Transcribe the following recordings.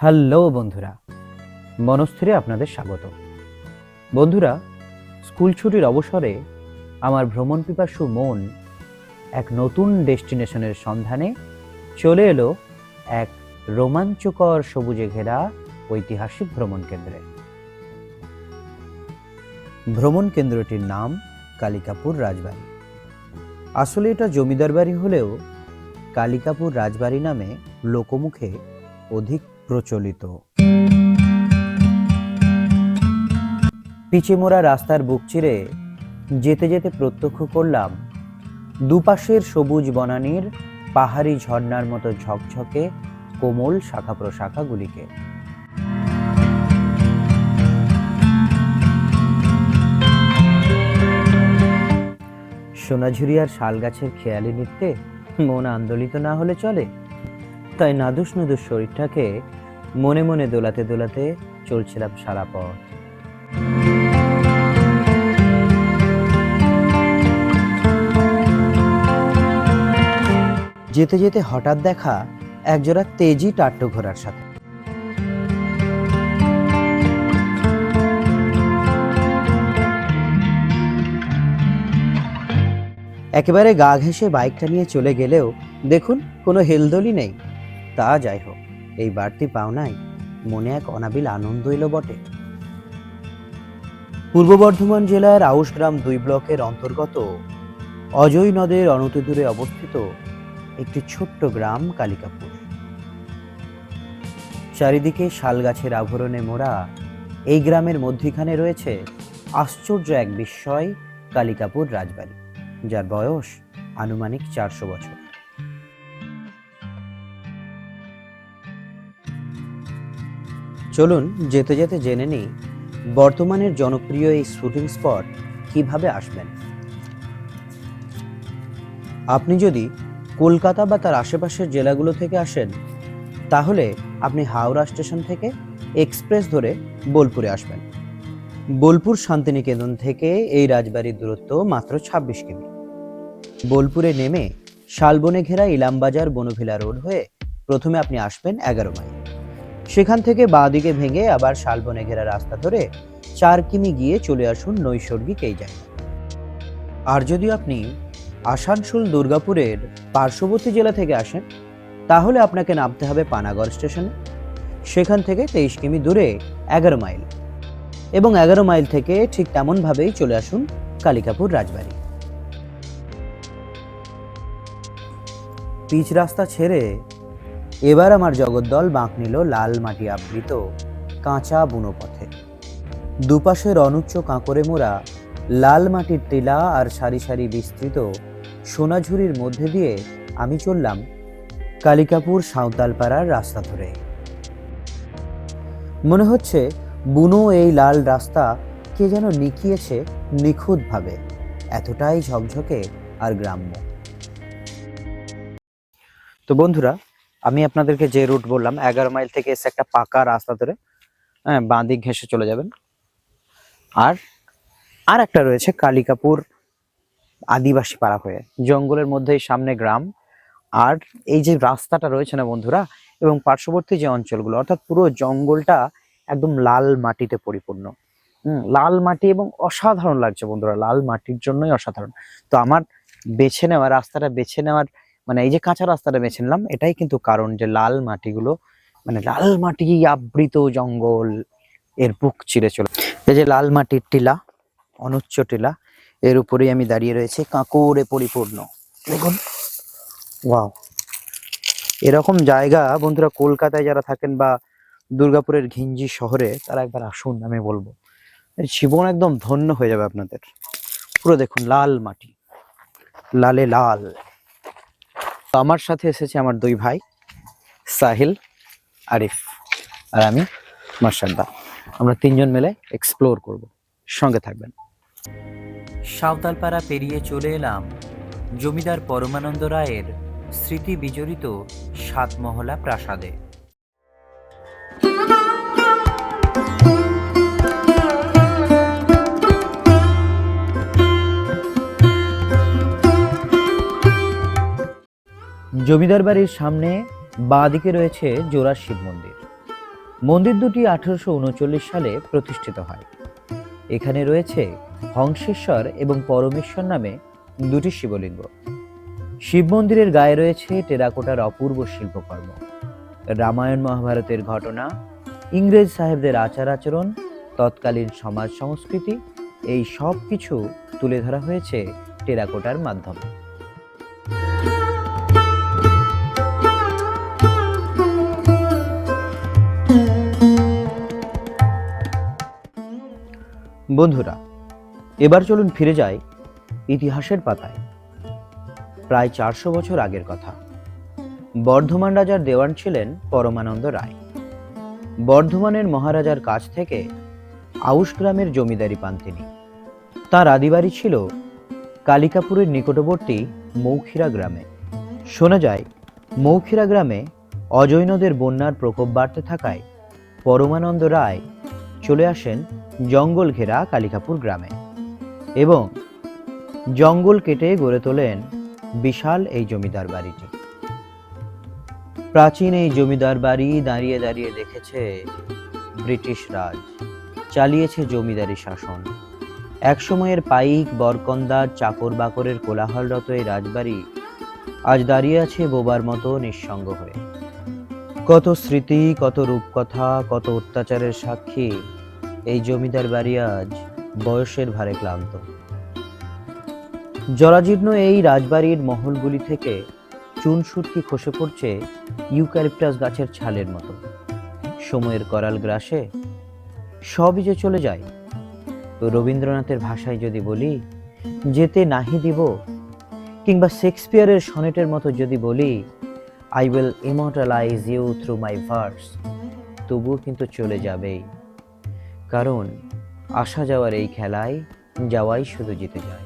Hello বন্ধুরা, মনস্থিরে আপনাদের স্বাগত। বন্ধুরা, স্কুল ছুটির অবসরে আমার ভ্রমণ পিপাসু মন এক নতুন ডেস্টিনেশনের সন্ধানে চলে এলো এক রোমাঞ্চকর সবুজে ঘেরা ঐতিহাসিক ভ্রমণ কেন্দ্রে। ভ্রমণ কেন্দ্রটির নাম কালিকাপুর রাজবাড়ি। আসলে এটা জমিদার বাড়ি হলেও কালিকাপুর রাজবাড়ি নামে লোকমুখে অধিক প্রচলিত। পিচে মোড়া রাস্তার বুক চিরে যেতে যেতে প্রত্যক্ষ করলাম, দুপাশের সবুজ বনানীর পাহাড়ি ঝর্ণার মতো ঝকঝকে কোমল শাখা প্রশাখাগুলিকে। সোনাঝুরিয়ার শাল গাছের খেয়ালি নৃত্যে মন আন্দোলিত না হলে চলে, তাই নাদুস নুদুস শরীরটাকে মনে মনে দোলাতে দোলাতে চলছিলাম সারা পথ। যেতে যেতে হঠাৎ দেখা একজোড়া তেজি টাট্ট ঘোড়ার সাথে। একেবারে গা ঘেঁষে বাইকটা নিয়ে চলে গেলেও দেখুন কোনো হেলদোলই নেই। তা যাই হোক। এই বাড়তি পাওনায় মনে এক অনাবিল আনন্দ এলো বটে। পূর্ব বর্ধমান জেলার আউশগ্রাম দুই ব্লকের অন্তর্গত অজয় নদের অনতিদূরে অবস্থিত একটি ছোট্ট গ্রাম কালিকাপুর। চারিদিকে শাল গাছের আভরণে মোড়া এই গ্রামের মধ্যিখানে রয়েছে আশ্চর্য এক বিস্ময় কালিকাপুর রাজবাড়ি, যার বয়স আনুমানিক চারশো বছর। চলুন যেতে যেতে জেনে নিই বর্তমানের জনপ্রিয় এই শুটিং স্পট কীভাবে আসবেন। আপনি যদি কলকাতা বা তার আশেপাশের জেলাগুলো থেকে আসেন, তাহলে আপনি হাওড়া স্টেশন থেকে এক্সপ্রেস ধরে বোলপুরে আসবেন। বোলপুর শান্তিনিকেতন থেকে এই রাজবাড়ির দূরত্ব মাত্র ছাব্বিশ কিমি। বোলপুরে নেমে শালবনে ঘেরা ইলামবাজার বনভিলা রোড হয়ে প্রথমে আপনি আসবেন এগারো মাইল। সেখান থেকে বাঁ দিকে ভেঙে আবার শালবনে ঘেরা রাস্তা ধরে চার কিমি গিয়ে চলে আসুন নৈসর্গিক এই জায়গায়। আর যদি আপনি আসানসোল দুর্গাপুরের পার্শ্ববর্তী জেলা থেকে আসেন, তাহলে আপনাকে নামতে হবে পানাগড় স্টেশনে। সেখান থেকে তেইশ কিমি দূরে এগারো মাইল। এবং এগারো মাইল থেকে ঠিক তেমনভাবেই চলে আসুন কালিকাপুর রাজবাড়ি। পিচ রাস্তা ছেড়ে এবার আমার জগদ্দল বাঁক নিল লাল মাটি আবৃত কাঁচা বুনো পথে। দুপাশের অনুচ্চ কাঁকরে মোড়া, লাল মাটির টিলা আর সারি সারি বিস্তৃত সোনাঝুরির মধ্যে দিয়ে আমি চললাম কালিকাপুর সাঁওতালপাড়ার রাস্তা ধরে। মনে হচ্ছে বুনো এই লাল রাস্তা কে যেন নিকিয়েছে নিখুঁতভাবে, এতটাই ঝকঝকে আর গ্রাম্য। তো বন্ধুরা আমি আপনাদেরকে যে রুট বললাম, এগারো মাইল থেকে এসে একটা পাকা রাস্তা ধরে হ্যাঁ বাঁ দিক ঘেঁষে চলে যাবেন। আর আর একটা রয়েছে কালিকাপুর আদিবাসী পাড়া হয়ে, জঙ্গলের মধ্যেই সামনে গ্রাম। আর এই যে রাস্তাটা রয়েছে না বন্ধুরা, এবং পার্শ্ববর্তী যে অঞ্চলগুলো, অর্থাৎ পুরো জঙ্গলটা একদম লাল মাটিতে পরিপূর্ণ। হুম, লাল মাটি এবং অসাধারণ লাগছে বন্ধুরা, লাল মাটির জন্যই অসাধারণ। তো আমার বেছে নেওয়া, রাস্তাটা বেছে নেওয়ার মানে এই যে কাঁচা রাস্তাটা বেছে নিলাম, এটাই কিন্তু কারণ যে লাল মাটিগুলো মানে লাল মাটি আবৃত জঙ্গল, এর বুক চিরে চলে। এই যে লাল মাটির টিলা, অনুচ্চ টিলা, এর উপরেই আমি দাঁড়িয়ে রয়েছে, কাঁকড়ে পরিপূর্ণ। দেখুন, ওয়াও। এরকম জায়গা, বন্ধুরা, কলকাতায় যারা থাকেন বা দুর্গাপুরের ঘিঞ্জি শহরে, তারা একবার আসুন, আমি বলব। জীবন একদম ধন্য হয়ে যাবে আপনাদের। পুরো দেখুন, লাল মাটি। লালে লাল। আমার সাথে এসেছে আমার দুই ভাই, সাহিল, আরিফ আর আমি মার্শাল্লাহ আমরা তিনজন মিলে এক্সপ্লোর করব। সঙ্গে থাকবেন। সাঁওতালপাড়া পেরিয়ে চলে এলাম জমিদার পরমানন্দ রায়ের স্মৃতি বিজড়িত সাতমহলা প্রাসাদে। জমিদার বাড়ির সামনে বাঁ দিকে রয়েছে জোড়া শিব মন্দির। মন্দির দুটি আঠারোশো উনচল্লিশ সালে প্রতিষ্ঠিত হয়। এখানে রয়েছে হংসেশ্বর এবং পরমেশ্বর নামে দুটি শিবলিঙ্গ। শিব মন্দিরের গায়ে রয়েছে টেরাকোটার অপূর্ব শিল্পকর্ম। রামায়ণ মহাভারতের ঘটনা, ইংরেজ সাহেবদের আচার আচরণ, তৎকালীন সমাজ সংস্কৃতি, এই সব কিছু তুলে ধরা হয়েছে টেরাকোটার মাধ্যমে। বন্ধুরা, এবার চলুন ফিরে যাই ইতিহাসের পাতায়। প্রায় চারশো বছর আগের কথা। বর্ধমান রাজার দেওয়ান ছিলেন পরমানন্দ রায়। বর্ধমানের মহারাজার কাছ থেকে আউশ গ্রামের জমিদারি পান তিনি। তার আদিবাড়ি ছিল কালিকাপুরের নিকটবর্তী মৌখিরা গ্রামে। শোনা যায়, মৌখিরা গ্রামে অজৈনদের বন্যার প্রকোপ বাড়তে থাকায় পরমানন্দ রায় চলে আসেন জঙ্গল ঘেরা কালিকাপুর গ্রামে এবং জঙ্গল কেটে গড়ে তোলেন বিশাল এই জমিদার বাড়িটি। প্রাচীন এই জমিদার বাড়ি দাঁড়িয়ে দাঁড়িয়ে দেখেছে ব্রিটিশ রাজ। চালিয়েছে জমিদারি শাসন। একসময়ের পাইক বরকন্দার চাকর বাকরের কোলাহলরত এই রাজবাড়ি আজ দাঁড়িয়ে আছে বোবার মতো নিঃসঙ্গ হয়ে। কত স্মৃতি, কত রূপকথা, কত অত্যাচারের সাক্ষী এই জমিদার বাড়ি আজ বয়সের ভারে ক্লান্ত। জরাজীর্ণ এই রাজবাড়ির মহলগুলি থেকে চুন সুটকি খসে পড়ছে ইউক্যালিপটাস গাছের ছালের মতো। সময়ের করাল গ্রাসে সবই যে চলে যায়। রবীন্দ্রনাথের ভাষায় যদি বলি, যেতে নাহি দিব, কিংবা শেক্সপিয়ারের সনেটের মতো যদি বলি I will immortalise you through my verse তবুও কিন্তু চলে যাবেই। কারণ আসা যাওয়ার এই খেলায় যাওয়াই শুধু জিতে যায়।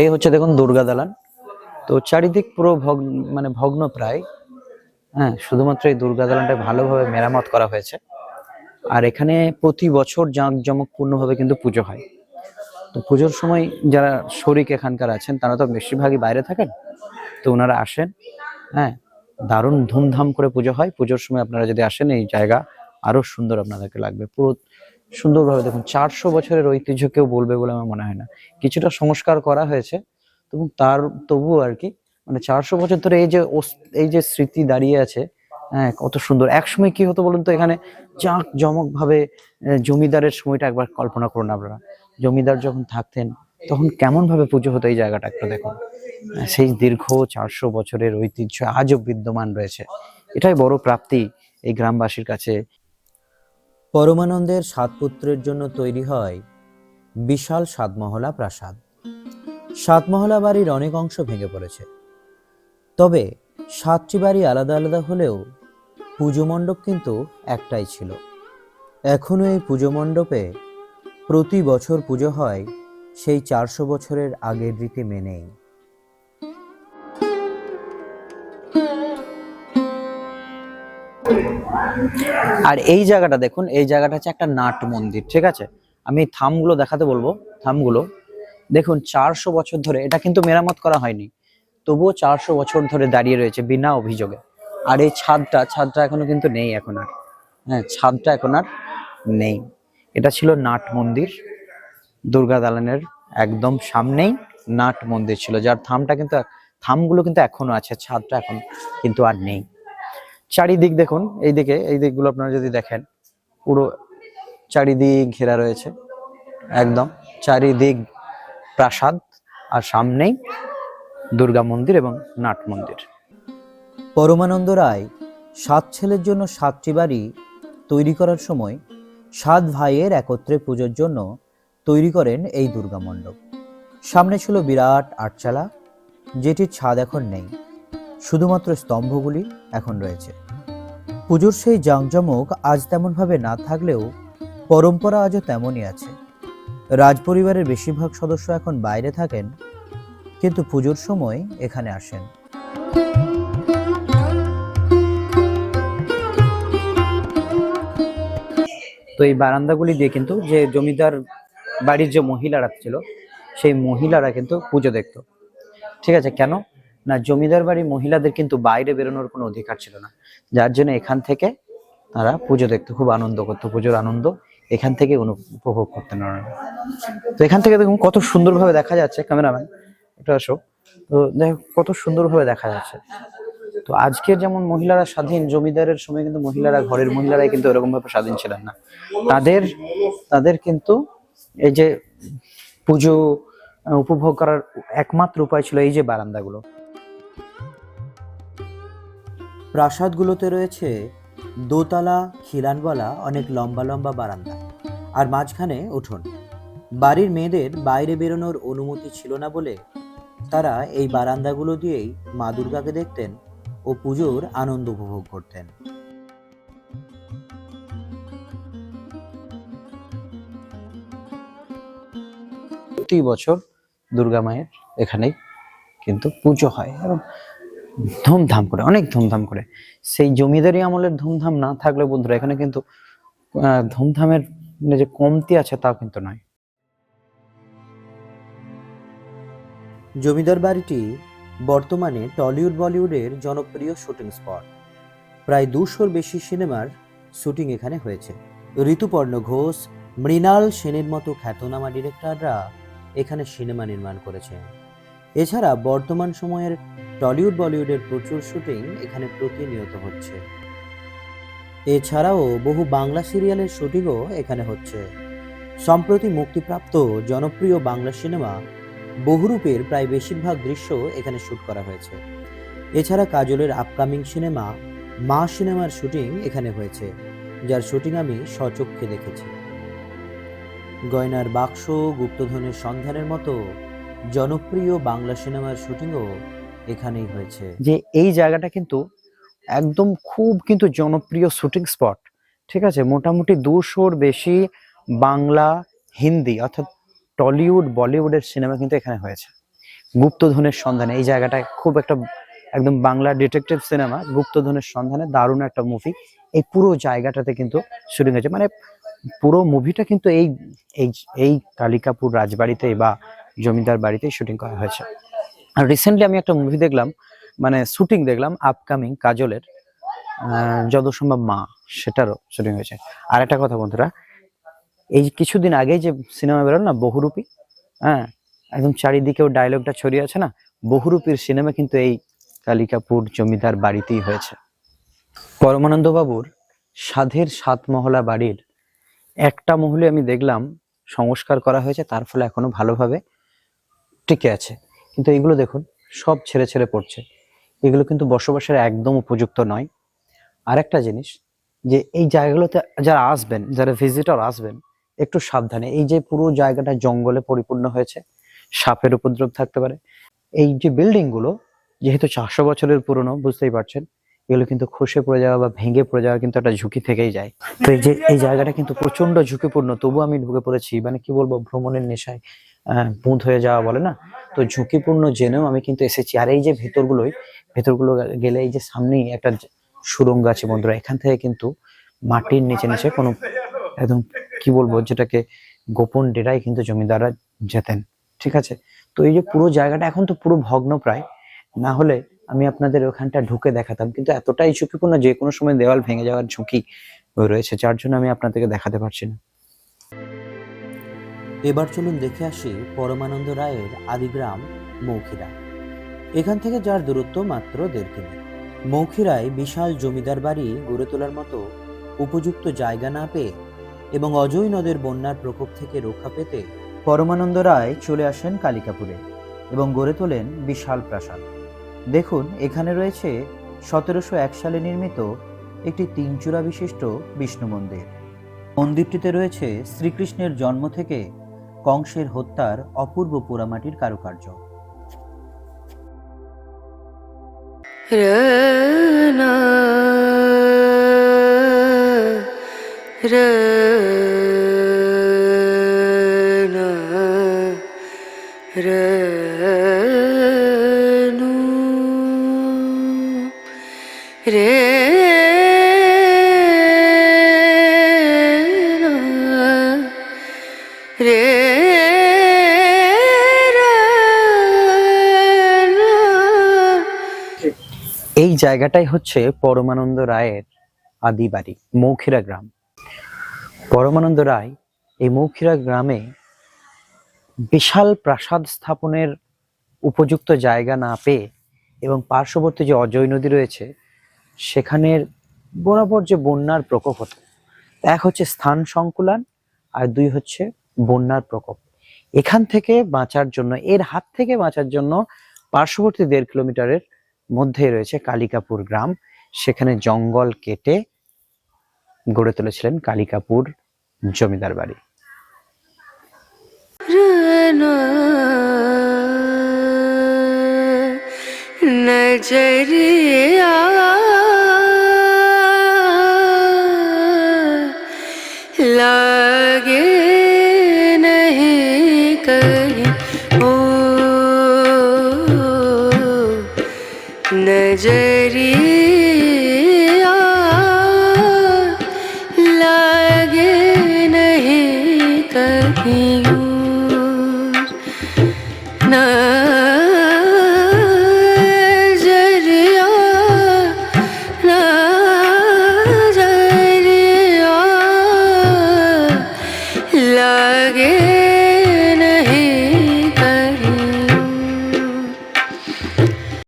এই হচ্ছে দেখুন দুর্গা দালান। তো চারিদিক পুরো ভগ্ন মানে ভগ্ন প্রায় হ্যাঁ শুধুমাত্র এই দুর্গা দালানটা ভালোভাবে মেরামত করা হয়েছে। আর এখানে প্রতি বছর জাঁকজমকপূর্ণভাবে কিন্তু পুজো হয়। তো পুজোর সময় যারা শরিক এখানকার আছেন, তারা তো বেশিরভাগই বাইরে থাকেন। তো ওনারা আসেন হ্যাঁ দারুণ ধুমধাম করে পুজো হয়। পুজোর সময় আপনারা যদি আসেন, এই জায়গা আরও সুন্দর আপনাদেরকে লাগবে। পুরো সুন্দরভাবে দেখুন, চারশো বছরের ঐতিহ্য কেউ বলবে বলে আমার মনে হয় না। কিছুটা সংস্কার করা হয়েছে, তবু তার, তবুও আর কি মানে চারশো বছর ধরে এই যে এই যে স্মৃতি দাঁড়িয়ে আছে হ্যাঁ কত সুন্দর। একসময় কি হতো বলুন তো, এখানে জাঁক জমক ভাবে জমিদারের সময়টা একবার কল্পনা করুন আপনারা। জমিদার যখন থাকতেন, তখন কেমন ভাবে পুজো হতো এই জায়গাটা একটু দেখুন। সেই দীর্ঘ চারশো বছরের ঐতিহ্য আজও বিদ্যমান রয়েছে। এটাই বড় প্রাপ্তি এই গ্রামবাসীর কাছে। পরমানন্দের সাত পুত্রের জন্য তৈরি হয় বিশাল সাতমহলা প্রাসাদ। সাতমহলা বাড়ির অনেক অংশ ভেঙে পড়েছে। তবে সাতটি বাড়ি আলাদা আলাদা হলেও পুজো মণ্ডপ কিন্তু একটাই ছিল। এখনও এই পুজো মণ্ডপে প্রতি বছর পুজো হয় সেই চারশো বছরের আগের রীতি মেনেই। আর এই জায়গাটা দেখুন, এই জায়গাটা হচ্ছে একটা নাট মন্দির, ঠিক আছে? আমি থামগুলো দেখাতে বলব, থামগুলো। দেখুন, চারশো বছর ধরে, এটা কিন্তু মেরামত করা হয়নি। তবুও চারশো বছর ধরে দাঁড়িয়ে রয়েছে বিনা অভিযোগে। আর এই ছাদটা ছাদটা এখনও কিন্তু নেই এখন আর। হ্যাঁ ছাদটা এখন আর নেই। এটা ছিল নাট মন্দির। দুর্গা দালানের একদম সামনেই নাট মন্দির ছিল, যার থামটা কিন্তু, থামগুলো কিন্তু এখনও আছে, ছাদটা এখন কিন্তু আর নেই। চারিদিক দেখুন, এইদিকে, এই দিকগুলো আপনারা যদি দেখেন, পুরো চারিদিক ঘেরা রয়েছে, একদম চারিদিক প্রাসাদ আর সামনেই দুর্গা মন্দির এবং নাট মন্দির। পরমানন্দ রায় সাত ছেলের জন্য সাতটি বাড়ি তৈরি করার সময় সাত ভাইয়ের একত্রে পুজোর জন্য তৈরি করেন এই দুর্গা মণ্ডপ। সামনে ছিল বিরাট আটচালা, যেটির ছাদ এখন নেই, শুধুমাত্র স্তম্ভগুলি এখন রয়েছে। পুজোর সেই জাঁকজমক আজ তেমনভাবে না থাকলেও পরম্পরা আজও তেমনই আছে। রাজপরিবারের বেশিরভাগ সদস্য এখন বাইরে থাকেন, কিন্তু পুজোর সময় এখানে আসেন। তো এই বারান্দাগুলি দিয়ে কিন্তু যে জমিদার বাড়ির যে মহিলারা ছিল, সেই মহিলারা কিন্তু পুজো দেখতো। ঠিক আছে, কেন? না, জমিদার বাড়ির মহিলাদের কিন্তু বাইরে বেরোনোর কোনো অধিকার ছিল না। যার জন্য এখান থেকে তারা পুজো দেখতে, খুব আনন্দ করতো, পুজোর আনন্দ এখান থেকে উপভোগ করতেন ওনারা তো এখান থেকে দেখুন কত সুন্দরভাবে দেখা যাচ্ছে, ক্যামেরাম্যান এটা আসো। তো দেখো, কত সুন্দরভাবে দেখা যাচ্ছে। তো আজকের যেমন মহিলারা স্বাধীন, জমিদারের সময় কিন্তু মহিলারা, ঘরের মহিলারাই কিন্তু এরকম ভাবে স্বাধীন ছিলেন না। তাদের তাদের কিন্তু এই যে পুজো উপভোগ করার একমাত্র উপায় ছিল এই যে বারান্দাগুলো। প্রাসাদগুলোতে রয়েছে দোতলা, খিলানওয়ালা, অনেক লম্বা লম্বা বারান্দা। আর মাঝখানে উঠোন। বাড়ির মেয়েদের বাইরে বেরোনোর অনুমতি ছিল না বলে তারা এই বারান্দাগুলো দিয়েই মা দুর্গাকে দেখতেন ও পুজোর আনন্দ উপভোগ করতেন। প্রতি বছর দুর্গা মায়ের এখানেই কিন্তু পুজো হয় এবং ধুমধাম করে, অনেক ধুমধাম করে। সেই জমিদারি আমলের ধুমধাম না থাকলে বন্ধুরা, এখানে কিন্তু ধুমধামের যে কমতি আছে তাও কিন্তু নয়। জমিদার বাড়িটি বর্তমানে টলিউড বলিউডের জনপ্রিয় শুটিং স্পট। প্রায় দুশোর বেশি সিনেমার শুটিং এখানে হয়েছে। ঋতুপর্ণ ঘোষ, মৃণাল সেনের মতো খ্যাতনামা ডিরেক্টররা এখানে সিনেমা নির্মাণ করেছেন। এছাড়া বর্তমান সময়ের টলিউড বলিউডের প্রচুর শুটিং এখানে প্রতিনিয়ত হচ্ছে। এছাড়াও বহু বাংলা সিরিয়ালের শুটিংও এখানে হচ্ছে। সম্প্রতি মুক্তিপ্রাপ্ত জনপ্রিয় বাংলা সিনেমা বহুরূপের প্রায় বেশিরভাগ দৃশ্য এখানে শুট করা হয়েছে। এছাড়া কাজলের আপকামিং সিনেমা মা সিনেমার শুটিং এখানে হয়েছে, যার শুটিং আমি স্বচক্ষে দেখেছি। গয়নার বাক্স, গুপ্তধনের সন্ধানের মতো জনপ্রিয় বাংলা সিনেমার শুটিংও এখানেই হয়েছে। যে এই জায়গাটা কিন্তু একদম খুব কিন্তু জনপ্রিয় শুটিং স্পট ঠিক আছে? মোটামুটি দুশোর বেশি বাংলা, হিন্দি, অর্থাৎ টলিউড, বলিউডের সিনেমা কিন্তু এখানে হয়েছে। গুপ্তধনের সন্ধানে, এই জায়গাটা খুব একটা একদম বাংলা ডিটেকটিভ সিনেমা, গুপ্তধনের সন্ধানে দারুণ একটা মুভি এই পুরো জায়গাটাতে কিন্তু শুটিং হয়েছে। মানে পুরো মুভিটা কিন্তু এই এই এই কালিকাপুর রাজবাড়িতে বা জমিদার বাড়িতেই শুটিং করা হয়েছে। আর রিসেন্টলি আমি একটা মুভি দেখলাম মানে শুটিং দেখলাম আপকামিং কাজলের যত সম্ভব মা, সেটারও শুটিং হয়েছে। আর একটা কথা বন্ধুরা এই কিছুদিন আগে যে সিনেমা বেরোল না, বহুরূপী হ্যাঁ একদম চারিদিকেও ডায়লগটা ছড়িয়ে আছে না, বহুরূপীর সিনেমা কিন্তু এই কালিকাপুর জমিদার বাড়িতেই হয়েছে। পরমানন্দ বাবুর সাধের সাত মহলা বাড়ির একটা মহলে আমি দেখলাম, সংস্কার করা হয়েছে, তার ফলে এখনও ভালোভাবে টিকে আছে। কিন্তু এগুলো দেখুন, সব ছেড়ে ছেড়ে পড়ছে। এগুলো কিন্তু বসবাসের একদম উপযুক্ত নয়। আরেকটা জিনিস, যে এই জায়গাগুলোতে যারা আসবেন, যারা ভিজিটর আসবেন একটু সাবধানে। এই যে পুরো জায়গাটা জঙ্গলে পরিপূর্ণ হয়েছে, সাপের উপদ্রব থাকতে পারে। এই যে বিল্ডিংগুলো, যেহেতু চারশো বছরের পুরনো, বুঝতেই পারছেন, এগুলো কিন্তু খসে পড়ে যাওয়া বা ভেঙে পড়ে যাওয়ার কিন্তু একটা ঝুঁকি থেকেই যায়। তো এই যে, এই জায়গাটা কিন্তু প্রচণ্ড ঝুঁকিপূর্ণ, তবু আমি ঢুকে পড়েছি। মানে কি বলব, ভ্রমণের নেশায় বুঁদ হয়ে যাওয়া বলে না? তো ঝুঁকিপূর্ণ জেনেও আমি কিন্তু এসেছি। আর এই যে ভেতরগুলোই, ভেতরগুলো গেলে এই যে সামনেই একটা সুড়ঙ্গ আছে বন্ধুরা, এখান থেকে কিন্তু মাটির নিচে নিচে কোনো একদম কি বলব যেটাকে গোপন ডেরায় কিন্তু জমিদাররা যেতেন ঠিক আছে? তো এই যে পুরো জায়গাটা এখন তো পুরো ভগ্ন প্রায় না হলে আমি আপনাদের ওখানটা ঢুকে দেখাতাম কিন্তু এতটাই ঝুঁকিপূর্ণ যে কোনো সময় দেওয়াল ভেঙে যাওয়ার ঝুঁকি রয়েছে যার জন্য আমি আপনাদেরকে দেখাতে পারছি না। এবার চলুন দেখে আসি পরমানন্দ রায়ের আদিগ্রাম মৌখিরা। এখান থেকে যার দূরত্ব মাত্র দেড় কিমি। মৌখিরায় বিশাল জমিদার বাড়ি গড়ে তোলার মতো উপযুক্ত জায়গা না পেয়ে এবং অজয় নদের বন্যার প্রকোপ থেকে রক্ষা পেতে পরমানন্দ রায় চলে আসেন কালিকাপুরে এবং গড়ে তোলেন বিশাল প্রাসাদ। দেখুন, এখানে রয়েছে সতেরোশো এক সালে নির্মিত একটি তিনচূড়া বিশিষ্ট বিষ্ণু মন্দির। মন্দিরটিতে রয়েছে শ্রীকৃষ্ণের জন্ম থেকে কংসের হত্যার অপূর্ব পোড়ামাটির কারুকার্য। রনা এই জায়গাটাই হচ্ছে পরমানন্দ রায়ের আদি বাড়ি মৌখিরা গ্রাম। পরমানন্দ রায় এই মৌখিরা গ্রামে বিশাল প্রাসাদ স্থাপনের উপযুক্ত জায়গা না পেয়ে এবং পার্শ্ববর্তী যে অজয় নদী রয়েছে, সেখানের বরাবর যে বন্যার প্রকোপ হতো, এক হচ্ছে স্থান সংকুলান আর দুই হচ্ছে বন্যার প্রকোপ। এখান থেকে বাঁচার জন্য, এর হাত থেকে বাঁচার জন্য পার্শ্ববর্তী দেড় কিলোমিটারের মধ্যে রয়েছে কালিকাপুর গ্রাম। সেখানে জঙ্গল কেটে গড়ে তুলেছিলেন কালিকাপুর জমিদার বাড়ি रना नजरिया लागे नहीं कहीं ओ नजरिया